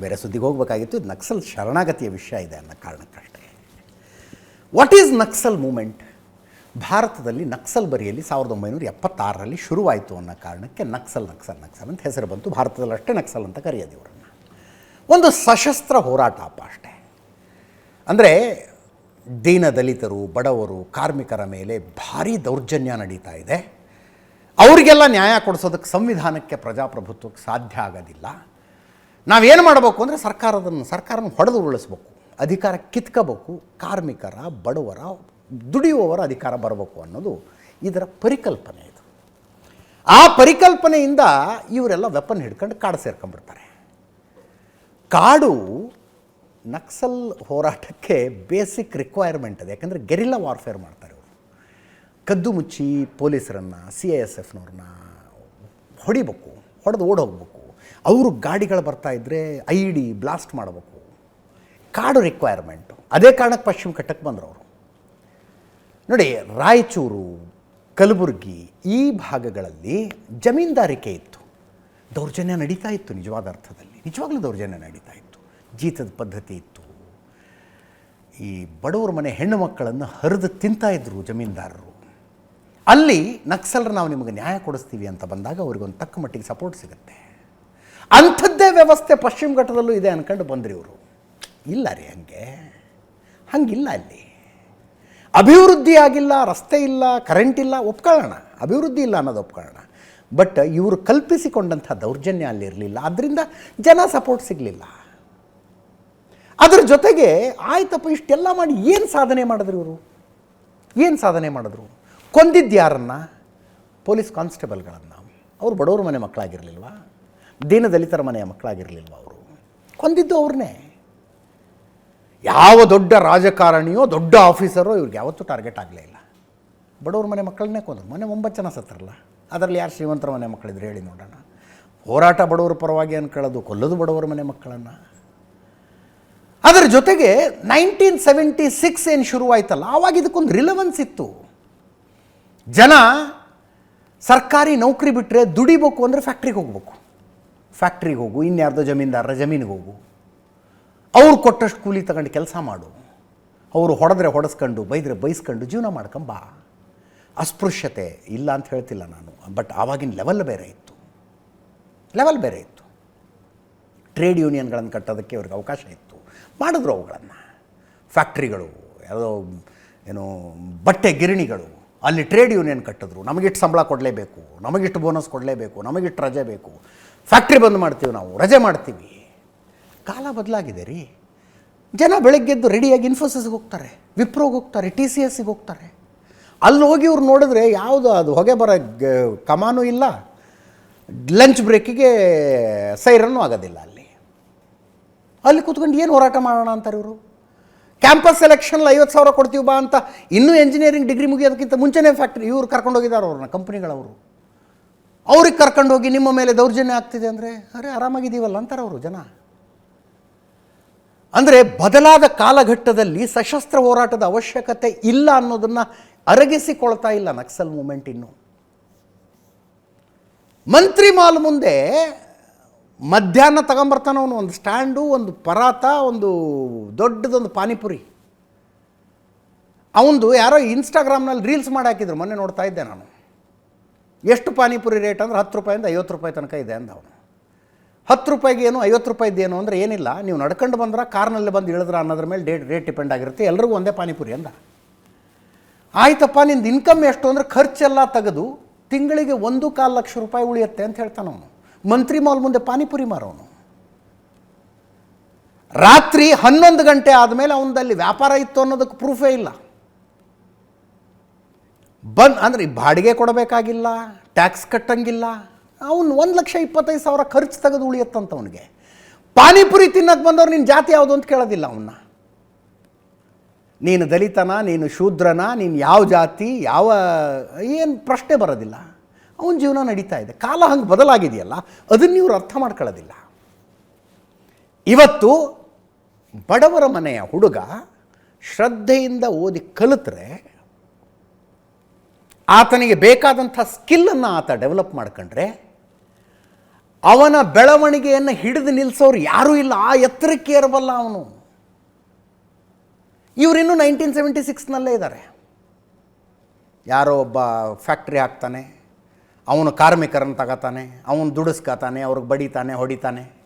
ಬೇರೆ ಸುದ್ದಿಗೆ ಹೋಗಬೇಕಾಗಿತ್ತು. ಇದು ನಕ್ಸಲ್ ಶರಣಾಗತಿಯ ವಿಷಯ ಇದೆ ಅನ್ನೋ ಕಾರಣಕ್ಕಷ್ಟೇ. ವಾಟ್ ಈಸ್ ನಕ್ಸಲ್ ಮೂಮೆಂಟ್ ಭಾರತದಲ್ಲಿ ನಕ್ಸಲ್ ಬರಿಯಲ್ಲಿ ಸಾವಿರದ ಒಂಬೈನೂರ ಎಪ್ಪತ್ತಾರರಲ್ಲಿ ಶುರುವಾಯಿತು ಅನ್ನೋ ಕಾರಣಕ್ಕೆ ನಕ್ಸಲ್ ನಕ್ಸಲ್ ನಕ್ಸಲ್ ಅಂತ ಹೆಸರು ಬಂತು. ಭಾರತದಲ್ಲಿ ಅಷ್ಟೇ ನಕ್ಸಲ್ ಅಂತ ಕರೆಯೋದು ಇವರನ್ನು. ಒಂದು ಸಶಸ್ತ್ರ ಹೋರಾಟ ಅಪ್ಪ ಅಷ್ಟೇ. ಅಂದರೆ ದೀನ ದಲಿತರು, ಬಡವರು, ಕಾರ್ಮಿಕರ ಮೇಲೆ ಭಾರೀ ದೌರ್ಜನ್ಯ ನಡೀತಾ ಇದೆ. ಅವರಿಗೆಲ್ಲ ನ್ಯಾಯ ಕೊಡಿಸೋದಕ್ಕೆ, ಸಂವಿಧಾನಕ್ಕೆ, ಪ್ರಜಾಪ್ರಭುತ್ವಕ್ಕೆ ಸಾಧ್ಯ ಆಗೋದಿಲ್ಲ. ನಾವೇನು ಮಾಡಬೇಕು ಅಂದರೆ ಸರ್ಕಾರದನ್ನು, ಸರ್ಕಾರನ ಹೊಡೆದು ಉರುಳಿಸ್ಬೇಕು. ಅಧಿಕಾರ ಕಿತ್ಕೋಬೇಕು, ಕಾರ್ಮಿಕರ, ಬಡವರ, ದುಡಿಯುವವರ ಅಧಿಕಾರ ಬರಬೇಕು ಅನ್ನೋದು ಇದರ ಪರಿಕಲ್ಪನೆ ಇದು. ಆ ಪರಿಕಲ್ಪನೆಯಿಂದ ಇವರೆಲ್ಲ ವೆಪನ್ ಹಿಡ್ಕೊಂಡು ಕಾಡು ಸೇರ್ಕೊಂಡ್ಬಿಡ್ತಾರೆ. ಕಾಡು ನಕ್ಸಲ್ ಹೋರಾಟಕ್ಕೆ ಬೇಸಿಕ್ ರಿಕ್ವೈರ್ಮೆಂಟ್ ಅದು. ಯಾಕಂದರೆ ಗೆರಿಲ್ಲಾ ವಾರ್ಫೇರ್ ಮಾಡ್ತಾರೆ ಅವರು ಕದ್ದು ಮುಚ್ಚಿ ಪೊಲೀಸರನ್ನು ಸಿ ಐ ಎಸ್ ಎಫ್ನವ್ರನ್ನ ಹೊಡಿಬೇಕು, ಹೊಡೆದು ಓಡೋಗ್ಬೇಕು. ಅವರು ಗಾಡಿಗಳು ಬರ್ತಾ ಇದ್ದರೆ ಐ ಡಿ ಬ್ಲಾಸ್ಟ್ ಮಾಡಬೇಕು. ಕಾಡು ರಿಕ್ವೈರ್ಮೆಂಟು ಅದೇ ಕಾರಣಕ್ಕೆ ಪಶ್ಚಿಮ ಘಟ್ಟಕ್ಕೆ ಬಂದರು ಅವರು. ನೋಡಿ, ರಾಯಚೂರು, ಕಲಬುರಗಿ ಈ ಭಾಗಗಳಲ್ಲಿ ಜಮೀನ್ದಾರಿಕೆ ಇತ್ತು. ದೌರ್ಜನ್ಯ ನಡೀತಾ ಇತ್ತು ನಿಜವಾದ ಅರ್ಥದಲ್ಲಿ. ನಿಜವಾಗ್ಲೂ ದೌರ್ಜನ್ಯ ನಡೀತಾ ಇತ್ತು. ಜೀತದ ಪದ್ಧತಿ ಇತ್ತು. ಈ ಬಡವರ ಮನೆ ಹೆಣ್ಣು ಮಕ್ಕಳನ್ನು ಹರಿದು ತಿಂತಾ ಇದ್ರು ಜಮೀನ್ದಾರರು. ಅಲ್ಲಿ ನಕ್ಸಲರು ನಾವು ನಿಮಗೆ ನ್ಯಾಯ ಕೊಡಿಸ್ತೀವಿ ಅಂತ ಬಂದಾಗ ಅವ್ರಿಗೊಂದು ತಕ್ಕ ಮಟ್ಟಿಗೆ ಸಪೋರ್ಟ್ ಸಿಗುತ್ತೆ. ಅಂಥದ್ದೇ ವ್ಯವಸ್ಥೆ ಪಶ್ಚಿಮ ಘಟ್ಟದಲ್ಲೂ ಇದೆ ಅಂದ್ಕೊಂಡು ಬಂದ್ರಿ ಇವರು. ಇಲ್ಲ ರೀ ಹಂಗೆ. ಹಂಗಿಲ್ಲ ಅಲ್ಲಿ. ಅಭಿವೃದ್ಧಿ ಆಗಿಲ್ಲ, ರಸ್ತೆ ಇಲ್ಲ ಕರೆಂಟ್ ಇಲ್ಲ, ಒಪ್ಕೊಳ್ಳೋಣ. ಅಭಿವೃದ್ಧಿ ಇಲ್ಲ ಅನ್ನೋದು ಒಪ್ಕೊಳ್ಳೋಣ. ಬಟ್ ಇವರು ಕಲ್ಪಿಸಿಕೊಂಡಂಥ ದೌರ್ಜನ್ಯ ಅಲ್ಲಿ ಇರಲಿಲ್ಲ. ಅದರಿಂದ ಜನ ಸಪೋರ್ಟ್ ಸಿಗಲಿಲ್ಲ. ಅದ್ರ ಜೊತೆಗೆ ಆಯ್ತಪ್ಪ, ಇಷ್ಟೆಲ್ಲ ಮಾಡಿ ಏನು ಸಾಧನೆ ಮಾಡಿದ್ರು ಇವರು? ಏನು ಸಾಧನೆ ಮಾಡಿದ್ರು? ಕೊಂದಿದ್ದು ಯಾರನ್ನು? ಪೊಲೀಸ್ ಕಾನ್ಸ್ಟೇಬಲ್ಗಳನ್ನು. ಅವರು ಬಡವ್ರ ಮನೆ ಮಕ್ಕಳಾಗಿರಲಿಲ್ವಾ? ದೀನ ದಲಿತರ ಮನೆಯ ಮಕ್ಕಳಾಗಿರಲಿಲ್ವ ಅವರು? ಕೊಂದಿದ್ದು ಅವ್ರನ್ನೇ. ಯಾವ ದೊಡ್ಡ ರಾಜಕಾರಣಿಯೋ, ದೊಡ್ಡ ಆಫೀಸರೋ ಇವ್ರಿಗೆ ಯಾವತ್ತೂ ಟಾರ್ಗೆಟ್ ಆಗಲೇ ಇಲ್ಲ. ಬಡವ್ರ ಮನೆ ಮಕ್ಕಳನ್ನೇ ಕೊಂದರು. ಮನೆ ಒಂಬತ್ತು ಜನ ಸತ್ತರಲ್ಲ? ಅದರಲ್ಲಿ ಯಾರು ಶ್ರೀಮಂತರ ಮನೆ ಮಕ್ಕಳಿದ್ರೆ ಹೇಳಿ ನೋಡೋಣ. ಹೋರಾಟ ಬಡವರ ಪರವಾಗಿ ಅನ್ಕೊಳ್ಳೋದು ಕೊಲ್ಲೋದು ಬಡವರ ಮನೆ ಮಕ್ಕಳನ್ನು. ಅದರ ಜೊತೆಗೆ ನೈನ್ಟೀನ್ ಸೆವೆಂಟಿ ಸಿಕ್ಸ್ ಏನು ಶುರುವಾಯ್ತಲ್ಲ, ಆವಾಗ ಇದಕ್ಕೊಂದು ರಿಲವೆನ್ಸ್ ಇತ್ತು. ಜನ ಸರ್ಕಾರಿ ನೌಕರಿ ಬಿಟ್ಟರೆ ದುಡಿಬೇಕು ಅಂದರೆ ಫ್ಯಾಕ್ಟ್ರಿಗೆ ಹೋಗ್ಬೇಕು. ಫ್ಯಾಕ್ಟ್ರಿಗೆ ಹೋಗು, ಇನ್ಯಾರ್ದೋ ಜಮೀನ್ದಾರರ ಜಮೀನಿಗೆ ಹೋಗು. ಅವ್ರು ಕೊಟ್ಟಷ್ಟು ಕೂಲಿ ತಗೊಂಡು ಕೆಲಸ ಮಾಡು. ಅವರು ಹೊಡೆದ್ರೆ ಹೊಡೆಸ್ಕೊಂಡು, ಬೈದರೆ ಬೈಸ್ಕೊಂಡು ಜೀವನ ಮಾಡ್ಕೊಂಬ. ಅಸ್ಪೃಶ್ಯತೆ ಇಲ್ಲ ಅಂತ ಹೇಳ್ತಿಲ್ಲ ನಾನು ಬಟ್ ಆವಾಗಿನ ಲೆವೆಲ್ ಬೇರೆ ಇತ್ತು. ಲೆವೆಲ್ ಬೇರೆ ಇತ್ತು. ಟ್ರೇಡ್ ಯೂನಿಯನ್ಗಳನ್ನು ಕಟ್ಟೋದಕ್ಕೆ ಅವ್ರಿಗೆ ಅವಕಾಶ ಇತ್ತು. ಮಾಡಿದ್ರು ಅವುಗಳನ್ನು. ಫ್ಯಾಕ್ಟ್ರಿಗಳು ಯಾವುದೋ, ಏನು, ಬಟ್ಟೆ ಗಿರಣಿಗಳು, ಅಲ್ಲಿ ಟ್ರೇಡ್ ಯೂನಿಯನ್ ಕಟ್ಟಿದ್ರು. ನಮಗಿಟ್ಟು ಸಂಬಳ ಕೊಡಲೇಬೇಕು, ನಮಗಿಷ್ಟು ಬೋನಸ್ ಕೊಡಲೇಬೇಕು ನಮಗಿಟ್ಟು ರಜೆ ಬೇಕು. ಫ್ಯಾಕ್ಟ್ರಿ ಬಂದ್ ಮಾಡ್ತೀವಿ ನಾವು, ರಜೆ ಮಾಡ್ತೀವಿ. ಕಾಲ ಬದಲಾಗಿದೆ ರೀ. ಜನ ಬೆಳಗ್ಗೆದ್ದು ರೆಡಿಯಾಗಿ ಇನ್ಫೋಸಿಸ್ಗೆ ಹೋಗ್ತಾರೆ ವಿಪ್ರೋಗೆ ಹೋಗ್ತಾರೆ ಟಿ ಸಿ ಎಸ್ಸಿಗೆ ಹೋಗ್ತಾರೆ. ಅಲ್ಲಿ ಹೋಗಿ ಇವ್ರು ನೋಡಿದ್ರೆ ಯಾವುದು ಅದು, ಹೊಗೆ ಬರ ಕಮಾನು ಇಲ್ಲ. ಲಂಚ್ ಬ್ರೇಕಿಗೆ ಸೈರನ್ನು ಆಗೋದಿಲ್ಲ ಅಲ್ಲಿ. ಅಲ್ಲಿ ಕೂತ್ಕೊಂಡು ಏನು ಹೋರಾಟ ಮಾಡೋಣ ಅಂತಾರೆ ಇವರು? ಕ್ಯಾಂಪಸ್ ಸೆಲೆಕ್ಷನಲ್ಲಿ ಐವತ್ತು ಸಾವಿರ ಕೊಡ್ತೀವಿ ಬಾ ಅಂತ, ಇನ್ನೂ ಎಂಜಿನಿಯರಿಂಗ್ ಡಿಗ್ರಿ ಮುಗಿಯೋದಕ್ಕಿಂತ ಮುಂಚೆನೇ ಫ್ಯಾಕ್ಟ್ರಿ ಇವ್ರು ಕರ್ಕೊಂಡೋಗಿದ್ದಾರೆ ಅವ್ರನ್ನ ಕಂಪ್ನಿಗಳವರು ಅವ್ರಿಗೆ ಕರ್ಕೊಂಡು ಹೋಗಿ ನಿಮ್ಮ ಮೇಲೆ ದೌರ್ಜನ್ಯ ಆಗ್ತಿದೆ ಅಂದರೆ, ಅರೆ ಆರಾಮಾಗಿದ್ದೀವಲ್ಲ ಅಂತಾರೆ ಅವರು ಜನ. ಅಂದರೆ ಬದಲಾದ ಕಾಲಘಟ್ಟದಲ್ಲಿ ಸಶಸ್ತ್ರ ಹೋರಾಟದ ಅವಶ್ಯಕತೆ ಇಲ್ಲ ಅನ್ನೋದನ್ನು ಅರಗಿಸಿಕೊಳ್ತಾ ಇಲ್ಲ ನಕ್ಸಲ್ ಮೂಮೆಂಟ್ ಇನ್ನು. ಮಂತ್ರಿ ಮಾಲ್ ಮುಂದೆ ಮಧ್ಯಾಹ್ನ ತಗೊಂಬರ್ತಾನೆ ಅವನು, ಒಂದು ಸ್ಟ್ಯಾಂಡು, ಒಂದು ಪರಾತ, ಒಂದು ದೊಡ್ಡದೊಂದು ಪಾನಿಪುರಿ. ಅವನದು ಯಾರೋ ಇನ್ಸ್ಟಾಗ್ರಾಮ್ನಲ್ಲಿ ರೀಲ್ಸ್ ಮಾಡಿ ಹಾಕಿದ್ರು, ಮೊನ್ನೆ ನೋಡ್ತಾ ಇದ್ದೆ ನಾನು. ಎಷ್ಟು ಪಾನಿಪುರಿ ರೇಟ್ ಅಂದ್ರೆ ಹತ್ತು ರೂಪಾಯಿಂದ ಐವತ್ತು ರೂಪಾಯಿ ತನಕ ಇದೆ ಅಂದ ಅವನು. ಹತ್ತು ರೂಪಾಯಿಗೆ ಏನು, ಐವತ್ತು ರೂಪಾಯಿದ್ದು ಏನು ಅಂದರೆ ಏನಿಲ್ಲ, ನೀವು ನಡ್ಕೊಂಡು ಬಂದ್ರೆ ಕಾರ್ನಲ್ಲಿ ಬಂದು ಇಳಿದ್ರ ಅನ್ನೋದ್ರ ಮೇಲೆ ಡೇಟ್, ರೇಟ್ ಡಿಪೆಂಡ್ ಆಗಿರುತ್ತೆ, ಎಲ್ರಿಗೂ ಒಂದೇ ಪಾನಿಪುರಿ ಅಂದ. ಆಯ್ತಪ್ಪ, ನಿಂದು ಇನ್ಕಮ್ ಎಷ್ಟು ಅಂದರೆ ಖರ್ಚೆಲ್ಲ ತೆಗೆದು ತಿಂಗಳಿಗೆ ಒಂದು ಕಾಲು ಲಕ್ಷ ರೂಪಾಯಿ ಉಳಿಯುತ್ತೆ ಅಂತ ಹೇಳ್ತಾನೆ ಅವನು. ಮಂತ್ರಿ ಮಾಲ್ ಮುಂದೆ ಪಾನಿಪುರಿ ಮಾರೋನು ರಾತ್ರಿ ಹನ್ನೊಂದು ಗಂಟೆ ಆದಮೇಲೆ ಅವನದಲ್ಲಿ ವ್ಯಾಪಾರ ಇತ್ತು ಅನ್ನೋದಕ್ಕೆ ಪ್ರೂಫೇ ಇಲ್ಲ. ಬಂದ್ ಅಂದರೆ ಬಾಡಿಗೆ ಕೊಡಬೇಕಾಗಿಲ್ಲ ಟ್ಯಾಕ್ಸ್ ಕಟ್ಟಂಗಿಲ್ಲ. ಅವನು ಒಂದು ಲಕ್ಷ ಇಪ್ಪತ್ತೈದು ಸಾವಿರ ಖರ್ಚು ತೆಗೆದು ಉಳಿಯತ್ತಂತ ಅವನಿಗೆ. ಪಾನಿಪುರಿ ತಿನ್ನಕ್ಕೆ ಬಂದವ್ರು ನಿನ್ನ ಜಾತಿ ಯಾವುದು ಅಂತ ಕೇಳೋದಿಲ್ಲ ಅವನ್ನ ನೀನು ದಲಿತನ, ನೀನು ಶೂದ್ರನ, ನೀನು ಯಾವ ಜಾತಿ, ಯಾವ, ಏನು ಪ್ರಶ್ನೆ ಬರೋದಿಲ್ಲ. ಅವನ ಜೀವನ ನಡೀತಾ ಇದೆ. ಕಾಲ ಹಂಗೆ ಬದಲಾಗಿದೆಯಲ್ಲ, ಅದನ್ನು ಇವರು ಅರ್ಥ ಮಾಡ್ಕೊಳ್ಳೋದಿಲ್ಲ. ಇವತ್ತು ಬಡವರ ಮನೆಯ ಹುಡುಗ ಶ್ರದ್ಧೆಯಿಂದ ಓದಿ ಕಲಿತ್ರೆ ಆತನಿಗೆ ಬೇಕಾದಂಥ ಸ್ಕಿಲ್ಲನ್ನು ಆತ ಡೆವಲಪ್ ಮಾಡ್ಕೊಂಡ್ರೆ ಅವನ ಬೆಳವಣಿಗೆಯನ್ನು ಹಿಡಿದು ನಿಲ್ಲಿಸೋರು ಯಾರೂ ಇಲ್ಲ. ಆ ಎತ್ತರಕ್ಕೆ ಇರಬಲ್ಲ ಅವನು. ಇವರಿನ್ನೂ ನೈನ್ಟೀನ್ ಸೆವೆಂಟಿ ಸಿಕ್ಸ್ನಲ್ಲೇ ಇದ್ದಾರೆ. ಯಾರೋ ಒಬ್ಬ ಫ್ಯಾಕ್ಟ್ರಿ ಹಾಕ್ತಾನೆ, ಅವನು ಕಾರ್ಮಿಕರನ್ನು ತಗೋತಾನೆ, ಅವನು ದುಡಿಸ್ಕತಾನೆ, ಅವ್ರಿಗೆ ಬಡಿತಾನೆ, ಹೊಡಿತಾನೆ.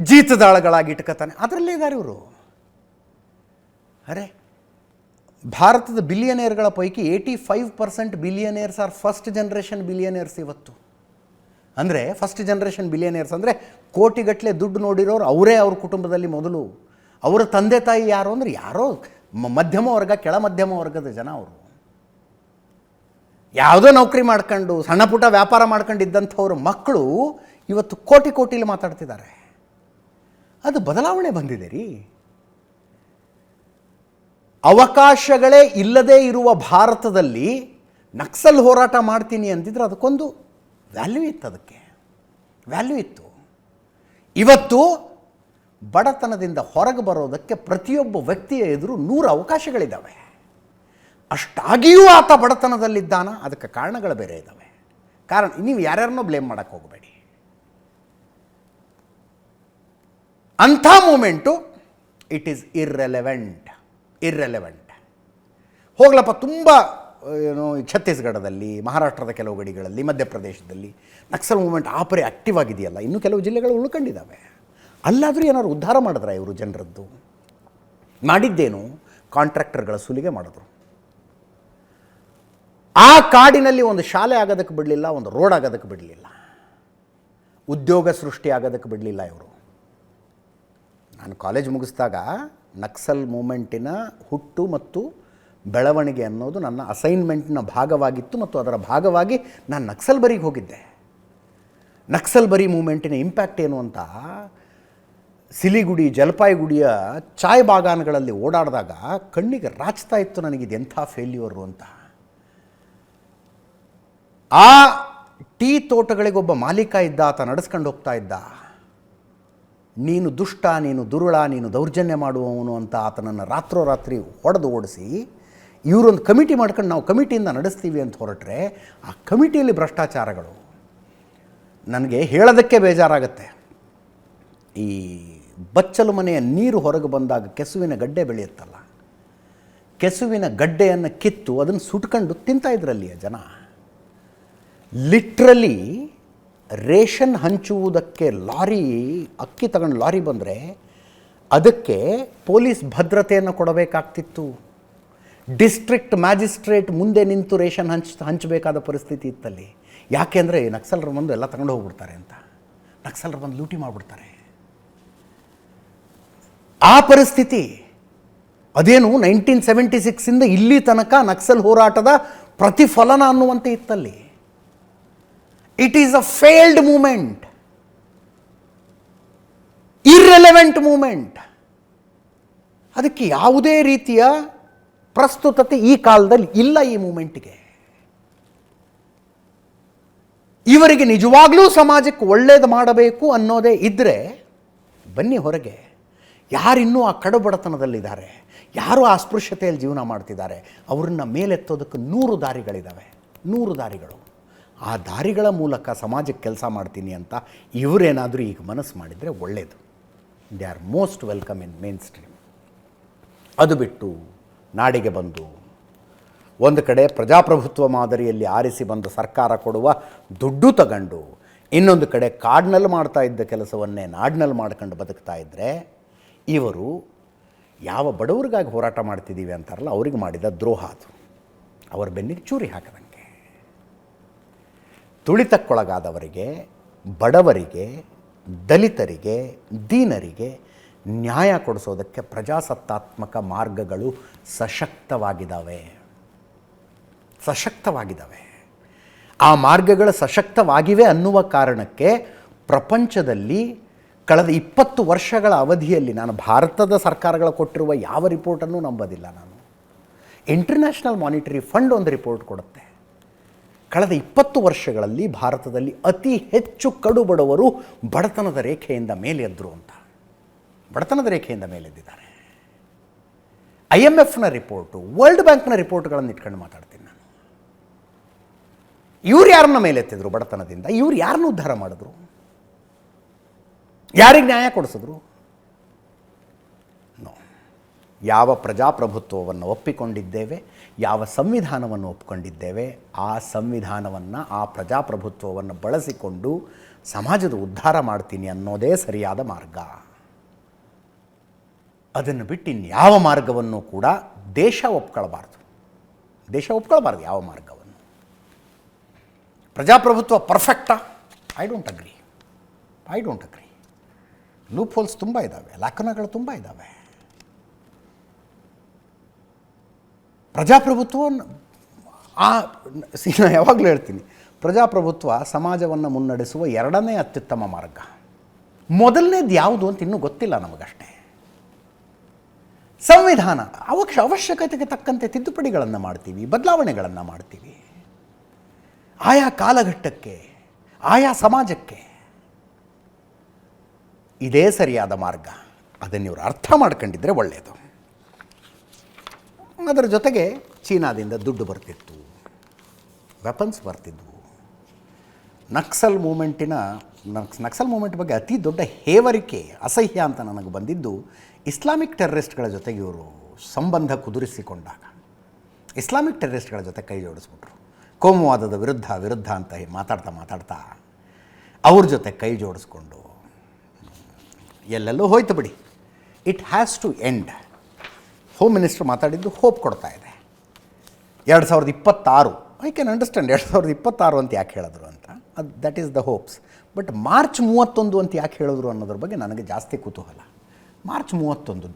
ಜೀತದಾಳಗಳಾಗಿ ಇಟ್ಕೋತಾನೆ. ಅದರಲ್ಲೇ ಇದ್ದಾರೆ ಇವರು. ಅರೆ ಭಾರತದ ಬಿಲಿಯನೇರ್ಗಳ ಪೈಕಿ eighty five percent billionaires are first generation billionaires ಇವತ್ತು. ಅಂದರೆ ಫಸ್ಟ್ ಜನ್ರೇಷನ್ ಬಿಲಿಯನೇರ್ಸ್ ಅಂದರೆ ಕೋಟಿಗಟ್ಟಲೆ ದುಡ್ಡು ನೋಡಿರೋರು ಅವರೇ ಅವ್ರ ಕುಟುಂಬದಲ್ಲಿ ಮೊದಲು. ಅವರ ತಂದೆ ತಾಯಿ ಯಾರು ಅಂದರೆ ಯಾರೋ ಮಧ್ಯಮ ವರ್ಗ, ಕೆಳ ಮಧ್ಯಮ ವರ್ಗದ ಜನ ಅವರು. ಯಾವುದೋ ನೌಕರಿ ಮಾಡ್ಕೊಂಡು, ಸಣ್ಣ ಪುಟ್ಟ ವ್ಯಾಪಾರ ಮಾಡ್ಕೊಂಡಿದ್ದಂಥವ್ರ ಮಕ್ಕಳು ಇವತ್ತು ಕೋಟಿ ಕೋಟಿಲಿ ಮಾತಾಡ್ತಿದ್ದಾರೆ. ಅದು ಬದಲಾವಣೆ ಬಂದಿದೆ ರೀ. ಅವಕಾಶಗಳೇ ಇಲ್ಲದೇ ಇರುವ ಭಾರತದಲ್ಲಿ ನಕ್ಸಲ್ ಹೋರಾಟ ಮಾಡ್ತೀನಿ ಅಂತಿದ್ರೆ ಅದಕ್ಕೊಂದು ವ್ಯಾಲ್ಯೂ ಇತ್ತು ಅದಕ್ಕೆ. ವ್ಯಾಲ್ಯೂ ಇತ್ತು. ಇವತ್ತು ಬಡತನದಿಂದ ಹೊರಗೆ ಬರೋದಕ್ಕೆ ಪ್ರತಿಯೊಬ್ಬ ವ್ಯಕ್ತಿಯ ಎದುರು ನೂರು ಅವಕಾಶಗಳಿದ್ದಾವೆ. ಅಷ್ಟಾಗಿಯೂ ಆತ ಬಡತನದಲ್ಲಿದ್ದಾನ? ಅದಕ್ಕೆ ಕಾರಣಗಳು ಬೇರೆ ಇದ್ದಾವೆ. ಕಾರಣ, ನೀವು ಯಾರ್ಯಾರನ್ನೋ ಬ್ಲೇಮ್ ಮಾಡೋಕ್ಕೆ ಹೋಗಬೇಡಿ. ಅಂಥ moment it is irrelevant irrelevant ಹೋಗ್ಲಪ್ಪ ತುಂಬ ಏನು ಛತ್ತೀಸ್ಗಢದಲ್ಲಿ, ಮಹಾರಾಷ್ಟ್ರದ ಕೆಲವು ಗಡಿಗಳಲ್ಲಿ, ಮಧ್ಯಪ್ರದೇಶದಲ್ಲಿ ನಕ್ಸಲ್ ಮೂಮೆಂಟ್ ಆಪರೇ ಆ್ಯಕ್ಟಿವ್ ಆಗಿದೆಯಲ್ಲ, ಇನ್ನೂ ಕೆಲವು ಜಿಲ್ಲೆಗಳು ಉಳ್ಕೊಂಡಿದ್ದಾವೆ ಅಲ್ಲಾದರೂ ಏನಾದ್ರು ಉದ್ಧಾರ ಮಾಡಿದ್ರ ಇವರು ಜನರದ್ದು? ಮಾಡಿದ್ದೇನು? ಕಾಂಟ್ರಾಕ್ಟರ್ಗಳ ಸುಲಿಗೆ ಮಾಡಿದ್ರು. ಆ ಕಾಡಿನಲ್ಲಿ ಒಂದು ಶಾಲೆ ಆಗೋದಕ್ಕೆ ಬಿಡಲಿಲ್ಲ, ಒಂದು ರೋಡ್ ಆಗೋದಕ್ಕೆ ಬಿಡಲಿಲ್ಲ. ಉದ್ಯೋಗ ಸೃಷ್ಟಿ ಆಗೋದಕ್ಕೆ ಬಿಡಲಿಲ್ಲ ಇವರು. ನಾನು ಕಾಲೇಜ್ ಮುಗಿಸಿದಾಗ ನಕ್ಸಲ್ ಮೂಮೆಂಟಿನ ಹುಟ್ಟು ಮತ್ತು ಬೆಳವಣಿಗೆ ಅನ್ನೋದು ನನ್ನ ಅಸೈನ್ಮೆಂಟ್ನ ಭಾಗವಾಗಿತ್ತು ಮತ್ತು ಅದರ ಭಾಗವಾಗಿ ನಾನು ನಕ್ಸಲ್ ಬರಿಗೆ ಹೋಗಿದ್ದೆ. ನಕ್ಸಲ್ ಬರಿ ಮೂಮೆಂಟಿನ ಇಂಪ್ಯಾಕ್ಟ್ ಏನು ಅಂತ ಸಿಲಿಗುಡಿ, ಜಲಪಾಯಿಗುಡಿಯ ಚಾಯ್ ಬಾಗಾನ್ಗಳಲ್ಲಿ ಓಡಾಡಿದಾಗ ಕಣ್ಣಿಗೆ ರಾಚ್ತಾ ಇತ್ತು ನನಗಿದು ಎಂಥ ಫೇಲ್ಯೂರು ಅಂತ. ಆ ಟೀ ತೋಟಗಳಿಗೊಬ್ಬ ಮಾಲೀಕ ಇದ್ದ ಆತ ನಡೆಸ್ಕೊಂಡು ಹೋಗ್ತಾ ಇದ್ದ. ನೀನು ದುಷ್ಟ, ನೀನು ದುರುಳ, ನೀನು ದೌರ್ಜನ್ಯ ಮಾಡುವವನು ಅಂತ ಆತನನ್ನು ರಾತ್ರೋರಾತ್ರಿ ಹೊಡೆದು ಓಡಿಸಿ ಇವರೊಂದು ಕಮಿಟಿ ಮಾಡ್ಕೊಂಡು ನಾವು ಕಮಿಟಿಯಿಂದ ನಡೆಸ್ತೀವಿ ಅಂತ ಹೊರಟ್ರೆ ಆ ಕಮಿಟಿಯಲ್ಲಿ ಭ್ರಷ್ಟಾಚಾರಗಳು. ನನಗೆ ಹೇಳೋದಕ್ಕೆ ಬೇಜಾರಾಗುತ್ತೆ. ಈ ಬಚ್ಚಲು ಮನೆಯ ನೀರು ಹೊರಗೆ ಬಂದಾಗ ಕೆಸುವಿನ ಗಡ್ಡೆ ಬೆಳೆಯುತ್ತಲ್ಲ. ಕೆಸುವಿನ ಗಡ್ಡೆಯನ್ನು ಕಿತ್ತು ಅದನ್ನು ಸುಟ್ಕೊಂಡು ತಿಂತಾ ಇದ್ರಲ್ಲಿಯ ಜನ. ಲಿಟ್ರಲಿ ರೇಷನ್ ಹಂಚುವುದಕ್ಕೆ ಲಾರಿ, ಅಕ್ಕಿ ತಗೊಂಡು ಲಾರಿ ಬಂದರೆ ಅದಕ್ಕೆ ಪೊಲೀಸ್ ಭದ್ರತೆಯನ್ನು ಕೊಡಬೇಕಾಗ್ತಿತ್ತು. ಡಿಸ್ಟ್ರಿಕ್ಟ್ ಮ್ಯಾಜಿಸ್ಟ್ರೇಟ್ ಮುಂದೆ ನಿಂತು ರೇಷನ್ ಹಂಚ್, ಹಂಚಬೇಕಾದ ಪರಿಸ್ಥಿತಿ ಇತ್ತಲ್ಲಿ. ಯಾಕೆಂದರೆ ನಕ್ಸಲರು ಬಂದು ಎಲ್ಲ ತಗೊಂಡು ಹೋಗ್ಬಿಡ್ತಾರೆ ಅಂತ. ನಕ್ಸಲರು ಬಂದು ಲೂಟಿ ಮಾಡಿಬಿಡ್ತಾರೆ. ಆ ಪರಿಸ್ಥಿತಿ, ಅದೇನು ನೈನ್ಟೀನ್ ಸೆವೆಂಟಿ ಸಿಕ್ಸಿಂದ ಇಲ್ಲಿ ತನಕ ನಕ್ಸಲ್ ಹೋರಾಟದ ಪ್ರತಿಫಲನ ಅನ್ನುವಂತೆ ಇತ್ತಲ್ಲಿ. It is a failed moment irrelevant moment ಅದಕ್ಕೆ ಯಾವುದೇ ರೀತಿಯ ಪ್ರಸ್ತುತತೆ ಈ ಕಾಲದಲ್ಲಿ ಇಲ್ಲ ಈ ಮೂಮೆಂಟ್ಗೆ ಇವರಿಗೆ ನಿಜವಾಗ್ಲೂ ಸಮಾಜಕ್ಕೆ ಒಳ್ಳೇದು ಮಾಡಬೇಕು ಅನ್ನೋದೇ ಇದ್ದರೆ ಬನ್ನಿ ಹೊರಗೆ. ಯಾರಿನ್ನೂ ಆ ಕಡುಬಡತನದಲ್ಲಿದ್ದಾರೆ. ಯಾರು ಆ ಅಸ್ಪೃಶ್ಯತೆಯಲ್ಲಿ ಜೀವನ ಮಾಡ್ತಿದ್ದಾರೆ? ಅವ್ರನ್ನ ಮೇಲೆತ್ತೋದಕ್ಕೆ ನೂರು ದಾರಿಗಳಿದ್ದಾವೆ ನೂರು ದಾರಿಗಳು. ಆ ದಾರಿಗಳ ಮೂಲಕ ಸಮಾಜಕ್ಕೆ ಕೆಲಸ ಮಾಡ್ತೀನಿ ಅಂತ ಇವರೇನಾದರೂ ಈಗ ಮನಸ್ಸು ಮಾಡಿದರೆ ಒಳ್ಳೆಯದು they are most welcome in mainstream ಅದು ಬಿಟ್ಟು ನಾಡಿಗೆ ಬಂದು ಒಂದು ಕಡೆ ಪ್ರಜಾಪ್ರಭುತ್ವ ಮಾದರಿಯಲ್ಲಿ ಆರಿಸಿ ಬಂದ ಸರ್ಕಾರ ಕೊಡುವ ದುಡ್ಡು ತಗೊಂಡು ಇನ್ನೊಂದು ಕಡೆ ಕಾಡಿನಲ್ಲಿ ಮಾಡ್ತಾ ಇದ್ದ ಕೆಲಸವನ್ನೇ ನಾಡಿನಲ್ಲಿ ಮಾಡ್ಕೊಂಡು ಬದುಕ್ತಾ ಇದ್ದರೆ ಇವರು ಯಾವ ಬಡವರಿಗಾಗಿ ಹೋರಾಟ ಮಾಡ್ತಿದ್ದೀವಿ ಅಂತಾರಲ್ಲ, ಅವ್ರಿಗೆ ಮಾಡಿದ ದ್ರೋಹ ಅದು. ಅವರ ಬೆನ್ನಿಗೆ ಚೂರಿ ಹಾಕದಂಗೆ. ತುಳಿತಕ್ಕೊಳಗಾದವರಿಗೆ, ಬಡವರಿಗೆ, ದಲಿತರಿಗೆ, ದೀನರಿಗೆ ನ್ಯಾಯ ಕೊಡಿಸೋದಕ್ಕೆ ಪ್ರಜಾಸತ್ತಾತ್ಮಕ ಮಾರ್ಗಗಳು ಸಶಕ್ತವಾಗಿದ್ದಾವೆ ಸಶಕ್ತವಾಗಿದ್ದಾವೆ ಆ ಮಾರ್ಗಗಳು ಸಶಕ್ತವಾಗಿವೆ ಅನ್ನುವ ಕಾರಣಕ್ಕೆ ಪ್ರಪಂಚದಲ್ಲಿ ಕಳೆದ ಇಪ್ಪತ್ತು ವರ್ಷಗಳ ಅವಧಿಯಲ್ಲಿ ನಾನು ಭಾರತದ ಸರ್ಕಾರಗಳು ಕೊಟ್ಟಿರುವ ಯಾವ ರಿಪೋರ್ಟನ್ನು ನಂಬೋದಿಲ್ಲ ನಾನು. ಇಂಟರ್ನ್ಯಾಷನಲ್ ಮಾನಿಟರಿ ಫಂಡ್ ಒಂದು ರಿಪೋರ್ಟ್ ಕೊಡುತ್ತೆ. ಕಳೆದ ಇಪ್ಪತ್ತು ವರ್ಷಗಳಲ್ಲಿ ಭಾರತದಲ್ಲಿ ಅತಿ ಹೆಚ್ಚು ಕಡು ಬಡವರು ಬಡತನದ ರೇಖೆಯಿಂದ ಮೇಲೆದ್ರು ಅಂತ. ಬಡತನದ ರೇಖೆಯಿಂದ ಮೇಲೆದ್ದಿದ್ದಾರೆ. ಐ ಎಂ ಎಫ್ನ ರಿಪೋರ್ಟು, ವರ್ಲ್ಡ್ ಬ್ಯಾಂಕ್ನ ರಿಪೋರ್ಟ್ಗಳನ್ನು ಇಟ್ಕೊಂಡು ಮಾತಾಡ್ತೀನಿ ನಾನು. ಇವ್ರು ಯಾರನ್ನ ಮೇಲೆತ್ತಿದ್ರು ಬಡತನದಿಂದ? ಇವ್ರು ಯಾರನ್ನ ಉದ್ಧಾರ ಮಾಡಿದ್ರು? ಯಾರಿಗೆ ನ್ಯಾಯ ಕೊಡಿಸಿದ್ರು? ಯಾವ ಪ್ರಜಾಪ್ರಭುತ್ವವನ್ನು ಒಪ್ಪಿಕೊಂಡಿದ್ದೇವೆ, ಯಾವ ಸಂವಿಧಾನವನ್ನು ಒಪ್ಪಿಕೊಂಡಿದ್ದೇವೆ, ಆ ಸಂವಿಧಾನವನ್ನು, ಆ ಪ್ರಜಾಪ್ರಭುತ್ವವನ್ನು ಬಳಸಿಕೊಂಡು ಸಮಾಜದ ಉದ್ಧಾರ ಮಾಡ್ತೀನಿ ಅನ್ನೋದೇ ಸರಿಯಾದ ಮಾರ್ಗ. ಅದನ್ನು ಬಿಟ್ಟು ಇನ್ಯಾವ ಮಾರ್ಗವನ್ನು ಕೂಡ ದೇಶ ಒಪ್ಕೊಳ್ಬಾರ್ದು. ದೇಶ ಒಪ್ಕೊಳ್ಬಾರ್ದು ಯಾವ ಮಾರ್ಗವನ್ನು. ಪ್ರಜಾಪ್ರಭುತ್ವ ಪರ್ಫೆಕ್ಟಾ I don't agree I don't agree loopholes ತುಂಬ ಇದ್ದಾವೆ ಲಾಖನಗಳು ತುಂಬ ಇದ್ದಾವೆ ಪ್ರಜಾಪ್ರಭುತ್ವವನ್ನು ಆ ನಾನು ಯಾವಾಗಲೂ ಹೇಳ್ತೀನಿ, ಪ್ರಜಾಪ್ರಭುತ್ವ ಸಮಾಜವನ್ನು ಮುನ್ನಡೆಸುವ ಎರಡನೇ ಅತ್ಯುತ್ತಮ ಮಾರ್ಗ. ಮೊದಲನೇದು ಯಾವುದು ಅಂತ ಇನ್ನೂ ಗೊತ್ತಿಲ್ಲ ನಮಗಷ್ಟೇ. ಸಂವಿಧಾನ, ಅವಕ್ಷ, ಅವಶ್ಯಕತೆಗೆ ತಕ್ಕಂತೆ ತಿದ್ದುಪಡಿಗಳನ್ನು ಮಾಡ್ತೀವಿ, ಬದಲಾವಣೆಗಳನ್ನು ಮಾಡ್ತೀವಿ. ಆಯಾ ಕಾಲಘಟ್ಟಕ್ಕೆ, ಆಯಾ ಸಮಾಜಕ್ಕೆ ಇದೇ ಸರಿಯಾದ ಮಾರ್ಗ. ಅದನ್ನು ಇವರು ಅರ್ಥ ಮಾಡ್ಕೊಂಡಿದ್ರೆ ಒಳ್ಳೆಯದು ಅದರ ಜೊತೆಗೆ ಚೀನಾದಿಂದ ದುಡ್ಡು ಬರ್ತಿತ್ತು. ವೆಪನ್ಸ್ ಬರ್ತಿದ್ವು. ನಕ್ಸಲ್ ಮೂಮೆಂಟಿನ, ನಕ್ಸ್, ನಕ್ಸಲ್ ಮೂಮೆಂಟ್ ಬಗ್ಗೆ ಅತಿ ದೊಡ್ಡ ಹೇವರಿಕೆ, ಅಸಹ್ಯ ಅಂತ ನನಗೆ ಬಂದಿದ್ದು ಇಸ್ಲಾಮಿಕ್ ಟೆರ್ರಿಸ್ಟ್ಗಳ ಜೊತೆಗೆ ಇವರು ಸಂಬಂಧ ಕುದುರಿಸಿಕೊಂಡಾಗ. ಇಸ್ಲಾಮಿಕ್ ಟೆರ್ರಿಸ್ಟ್ಗಳ ಜೊತೆ ಕೈ ಜೋಡಿಸ್ಬಿಟ್ರು. ಕೋಮುವಾದದ ವಿರುದ್ಧ ವಿರುದ್ಧ ಅಂತ ಮಾತಾಡ್ತಾ ಮಾತಾಡ್ತಾ ಅವ್ರ ಜೊತೆ ಕೈ ಜೋಡಿಸ್ಕೊಂಡು ಎಲ್ಲೆಲ್ಲೋ ಹೋಯ್ತು ಬಿಡಿ. It has to end home minister ಮಾತಾಡಿದ್ದು ಹೋಪ್ ಕೊಡ್ತಾ ಇದೆ. ಎರಡು ಸಾವಿರದ ಇಪ್ಪತ್ತಾರು ಐ ಕ್ಯಾನ್ ಅಂಡರ್ಸ್ಟ್ಯಾಂಡ್ ಎರಡು ಸಾವಿರದ ಇಪ್ಪತ್ತಾರು ಅಂತ ಯಾಕೆ ಹೇಳಿದ್ರು ಅಂತ. ಅದು that is the hopes but March ಮೂವತ್ತೊಂದು ಅಂತ ಯಾಕೆ ಹೇಳಿದ್ರು ಅನ್ನೋದ್ರ ಬಗ್ಗೆ ನನಗೆ ಜಾಸ್ತಿ ಕುತೂಹಲ. ಮಾರ್ಚ್ ಮೂವತ್ತೊಂದು,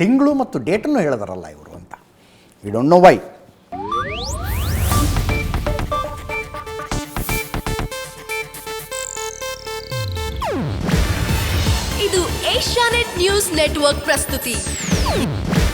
ತಿಂಗಳು ಮತ್ತು ಡೇಟನ್ನು ಹೇಳಿದಾರಲ್ಲ ಇವರು ಅಂತ. ಯು ಡೋಂಟ್ ನೋ ವೈ ಇದು ಏಷ್ಯಾನೆಟ್ ನ್ಯೂಸ್ ನೆಟ್ವರ್ಕ್ ಪ್ರಸ್ತುತಿ.